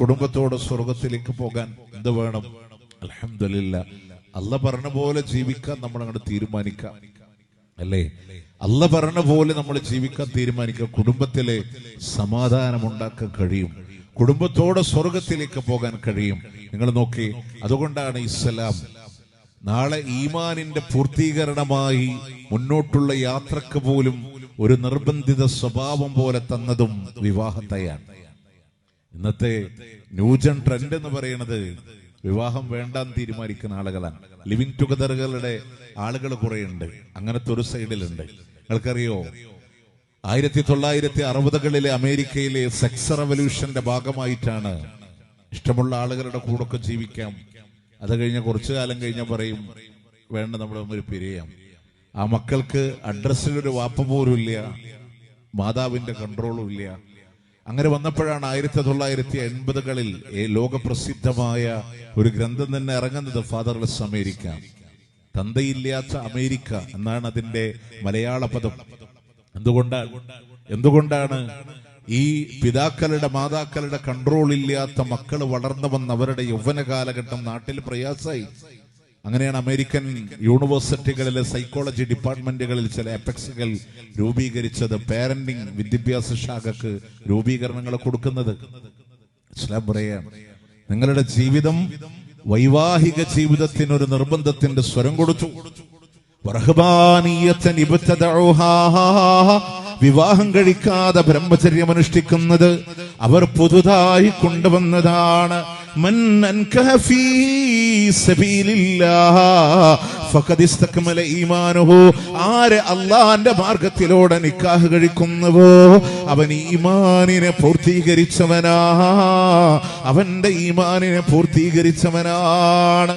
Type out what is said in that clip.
കുടുംബത്തോടെ സ്വർഗത്തിലേക്ക് പോകാൻ എന്ത് വേണം? അലഹമില്ല അല്ല പറഞ്ഞ പോലെ ജീവിക്കാൻ നമ്മൾ അങ്ങോട്ട് തീരുമാനിക്കാം. അല്ലേ? അല്ല പറഞ്ഞ പോലെ നമ്മൾ ജീവിക്കാൻ തീരുമാനിക്കുക കുടുംബത്തിലെ സമാധാനം ഉണ്ടാക്കാൻ കഴിയും. കുടുംബത്തോടെ സ്വർഗത്തിലേക്ക് പോകാൻ കഴിയും. നിങ്ങൾ നോക്കി അതുകൊണ്ടാണ് ഇസ്ലാം നാളെ ഈമാനിന്റെ പൂർത്തീകരണമായി മുന്നോട്ടുള്ള യാത്രയ്ക്ക് പോലും ഒരു നിർബന്ധിത സ്വഭാവം പോലെ തന്നതും വിവാഹത്തെയാണ്. ഇന്നത്തെ ന്യൂജൻ ട്രെൻഡ് എന്ന് പറയുന്നത് വിവാഹം വേണ്ടാന്ന് തീരുമാനിക്കുന്ന ആളുകളാണ്. ലിവിങ് ടുഗദറുകളുടെ ആളുകൾ കുറേയുണ്ട്. അങ്ങനത്തെ ഒരു സൈഡിലുണ്ട്. നിങ്ങൾക്കറിയോ? ആയിരത്തി തൊള്ളായിരത്തി അറുപതുകളിലെ അമേരിക്കയിലെ സെക്സ് റവല്യൂഷന്റെ ഭാഗമായിട്ടാണ് ഇഷ്ടമുള്ള ആളുകളുടെ കൂടൊക്കെ ജീവിക്കാം. അത് കഴിഞ്ഞ കുറച്ചു കാലം കഴിഞ്ഞ പറയും വേണ്ട നമ്മൾ തമ്മിൽ പിരിയാം. ആ മക്കൾക്ക് അഡ്രസ്സിലൊരു വാപ്പ പോലും ഇല്ല. മാതാവിന്റെ കൺട്രോളും ഇല്ല. അങ്ങനെ വന്നപ്പോഴാണ് ആയിരത്തി തൊള്ളായിരത്തി എൺപതുകളിൽ ലോകപ്രസിദ്ധമായ ഒരു ഗ്രന്ഥം തന്നെ ഇറങ്ങുന്നത് ഫാദർലെസ് അമേരിക്ക. തന്തയില്ലാത്ത അമേരിക്ക എന്നാണ് അതിന്റെ മലയാള പദം. എന്തുകൊണ്ടാണ് എന്തുകൊണ്ടാണ് ഈ പിതാക്കളുടെ മാതാക്കളുടെ കൺട്രോൾ ഇല്ലാത്ത മക്കൾ വളർന്നു വന്ന അവരുടെ യൗവന കാലഘട്ടം നാട്ടിൽ പ്രയാസമായി? അങ്ങനെയാണ് അമേരിക്കൻ യൂണിവേഴ്സിറ്റികളിലെ സൈക്കോളജി ഡിപ്പാർട്ട്മെന്റുകളിൽ ചില എഫക്സുകൾ രൂപീകരിച്ചത്. പാരന്റിംഗ് വിദ്യാഭ്യാസ ശാഖക്ക് രൂപീകരണങ്ങൾ കൊടുക്കുന്നത്. ഇസ്ലാം നിങ്ങളുടെ ജീവിതം വൈവാഹിക ജീവിതത്തിന് ഒരു നിർബന്ധത്തിന്റെ സ്വരം കൊടുത്തു. വിവാഹം കഴിക്കാതെ ബ്രഹ്മചര്യം അനുഷ്ഠിക്കുന്നത് അവർ പുതുതായി കൊണ്ടുവന്നതാണ്. അള്ളാന്റെ മാർഗത്തിലൂടെ നിക്കാഹ് കഴിക്കുന്നുവോ? അവൻ ഈമാനിനെ പൂർത്തീകരിച്ചവനാ. അവന്റെ ഈമാനിനെ പൂർത്തീകരിച്ചവനാണ്.